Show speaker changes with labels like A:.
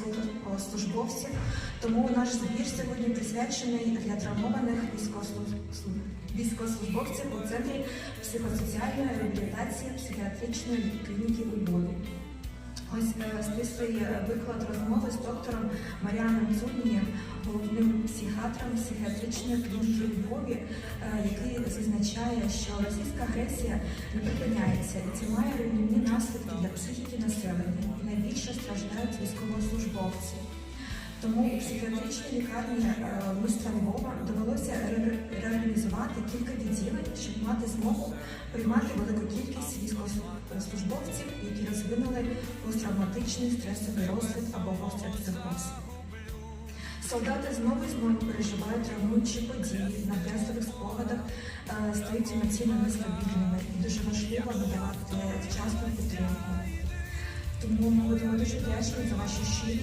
A: військовослужбовців. Тому наш збір сьогодні присвячений для травмованих військовослужб- військовослужбовців у центрі психосоціальної реабілітації психіатричної клініки у Львові. Ось е, стислий виклад розмови з доктором Маріаном Цуднієм, головним психіатром психіатричної клініки у Львові, е, який зазначає, що російська агресія не припиняється і це має руйнівні наслідки страждають військовослужбовці. Тому у психіатричній лікарні е, міста Львова довелося ре- реорганізувати кілька відділень, щоб мати змогу приймати велику кількість військовослужбовців, які розвинули посттравматичний стресовий розлад або гострий психоз. Солдати знову і знову переживають травмуючі події, на тестових спогадах е, стають емоційно нестабільними і дуже важливо надавати вчасну підтримку. Тому ми будемо дуже вдячні за ваші щирі